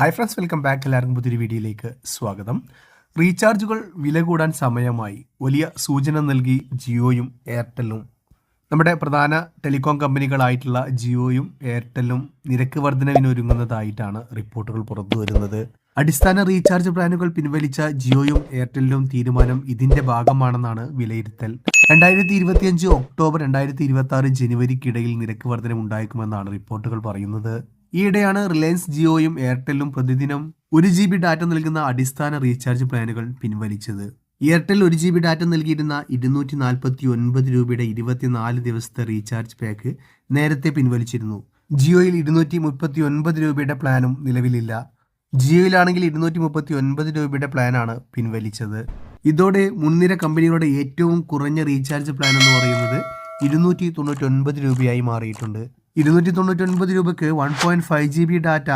Hi friends welcome back എല്ലാവർക്കും പുതിയൊരു വീഡിയോയിലേക്ക് സ്വാഗതം. റീചാർജുകൾ വില കൂടാൻ സമയമായി വലിയ സൂചന നൽകി ജിയോയും എയർടെല്ലും. നമ്മുടെ പ്രധാന ടെലികോം കമ്പനികളായിട്ടുള്ള ജിയോയും എയർടെല്ലും നിരക്ക് വർധനവിനൊരുങ്ങുന്നതായിട്ടാണ് റിപ്പോർട്ടുകൾ പുറത്തു വരുന്നത്. അടിസ്ഥാന റീചാർജ് പ്ലാനുകൾ പിൻവലിച്ച ജിയോയും എയർടെല്ലും തീരുമാനം ഇതിന്റെ ഭാഗമാണെന്നാണ് വിലയിരുത്തൽ. രണ്ടായിരത്തി ഇരുപത്തിയഞ്ച് ഒക്ടോബർ രണ്ടായിരത്തി ഇരുപത്തി ആറ് ജനുവരിക്കിടയിൽ നിരക്ക് വർധന ഉണ്ടായേക്കുമെന്നാണ് റിപ്പോർട്ടുകൾ പറയുന്നത്. ഈയിടെയാണ് റിലയൻസ് ജിയോയും എയർടെല്ലും പ്രതിദിനം ഒരു ജി ബി ഡാറ്റ നൽകുന്ന അടിസ്ഥാന റീചാർജ് പ്ലാനുകൾ പിൻവലിച്ചത്. എയർടെൽ ഒരു ജി ബി ഡാറ്റ നൽകിയിരുന്ന ഇരുന്നൂറ്റി നാൽപ്പത്തി ഒൻപത് രൂപയുടെ ഇരുപത്തിനാല് ദിവസത്തെ റീചാർജ് പാക്ക് നേരത്തെ പിൻവലിച്ചിരുന്നു. ജിയോയിൽ ഇരുന്നൂറ്റി മുപ്പത്തി ഒൻപത് രൂപയുടെ പ്ലാനും നിലവിലില്ല. ജിയോയിലാണെങ്കിൽ ഇരുന്നൂറ്റി മുപ്പത്തി ഒൻപത് രൂപയുടെ പ്ലാനാണ് പിൻവലിച്ചത്. ഇതോടെ മുൻനിര കമ്പനികളുടെ ഏറ്റവും കുറഞ്ഞ റീചാർജ് പ്ലാൻ എന്ന് പറയുന്നത് ഇരുന്നൂറ്റി തൊണ്ണൂറ്റി ഒൻപത് രൂപയായി മാറിയിട്ടുണ്ട്. ഇരുന്നൂറ്റി തൊണ്ണൂറ്റി ഒൻപത് രൂപയ്ക്ക് one point five G B data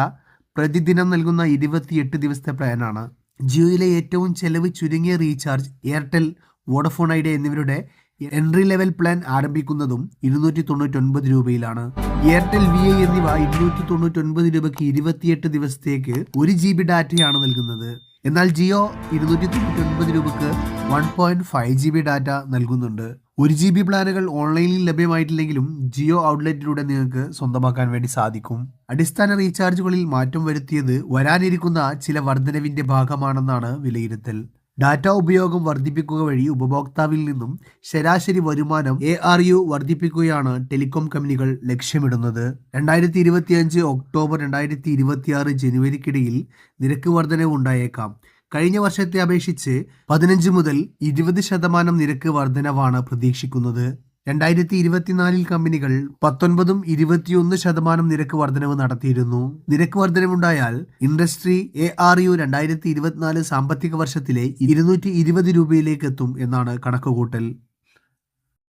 പ്രതിദിനം നൽകുന്ന ഇരുപത്തിയെട്ട് ദിവസത്തെ പ്ലാനാണ് ജിയോയിലെ ഏറ്റവും ചെലവ് ചുരുങ്ങിയ റീചാർജ് എയർടെൽ വോഡഫോൺ ഐഡിയ എന്നിവരുടെ എൻട്രി ലെവൽ പ്ലാൻ ആരംഭിക്കുന്നതും ഇരുന്നൂറ്റി തൊണ്ണൂറ്റി ഒൻപത് രൂപയിലാണ്. എയർടെൽ വി ഐ എന്നിവ ഇരുന്നൂറ്റി തൊണ്ണൂറ്റി ഒൻപത് രൂപയ്ക്ക് ഇരുപത്തിയെട്ട് ദിവസത്തേക്ക് ഒരു ജി ബി ഡാറ്റയാണ് നൽകുന്നത്. എന്നാൽ ജിയോ ഇരുന്നൂറ്റി തൊണ്ണൂറ്റി ഒൻപത് രൂപയ്ക്ക് one point five G B data നൽകുന്നുണ്ട്. ഒരു ജി ബി പ്ലാനുകൾ ഓൺലൈനിൽ ലഭ്യമായിട്ടില്ലെങ്കിലും ജിയോ ഔട്ട്ലെറ്റിലൂടെ നിങ്ങൾക്ക് സ്വന്തമാക്കാൻ വേണ്ടി സാധിക്കും. അടിസ്ഥാന റീചാർജുകളിൽ മാറ്റം വരുത്തിയത് വരാനിരിക്കുന്ന ചില വർധനവിന്റെ ഭാഗമാണെന്നാണ് വിലയിരുത്തൽ. ഡാറ്റ ഉപയോഗം വർദ്ധിപ്പിക്കുക വഴി ഉപഭോക്താവിൽ നിന്നും ശരാശരി വരുമാനം എ ആർ യു വർദ്ധിപ്പിക്കുകയാണ് ടെലികോം കമ്പനികൾ ലക്ഷ്യമിടുന്നത്. രണ്ടായിരത്തി ഇരുപത്തിയഞ്ച് ഒക്ടോബർ രണ്ടായിരത്തി ഇരുപത്തിയാറ് ജനുവരിക്കിടയിൽ നിരക്ക് വർധനവ് ഉണ്ടായേക്കാം കഴിഞ്ഞ വർഷത്തെ അപേക്ഷിച്ച് പതിനഞ്ച് മുതൽ ഇരുപത് ശതമാനം നിരക്ക് വർധനവാണ് പ്രതീക്ഷിക്കുന്നത്. രണ്ടായിരത്തി ഇരുപത്തിനാലിൽ കമ്പനികൾ പത്തൊൻപതും ഇരുപത്തിയൊന്ന് ശതമാനം നിരക്ക് വർധനവ് നടത്തിയിരുന്നു. നിരക്ക് വർധനവുണ്ടായാൽ ഇൻഡസ്ട്രി എ ആർ യു രണ്ടായിരത്തി ഇരുപത്തിനാല് സാമ്പത്തിക വർഷത്തിലെ ഇരുന്നൂറ്റി ഇരുപത് രൂപയിലേക്ക് എത്തും എന്നാണ് കണക്കുകൂട്ടൽ.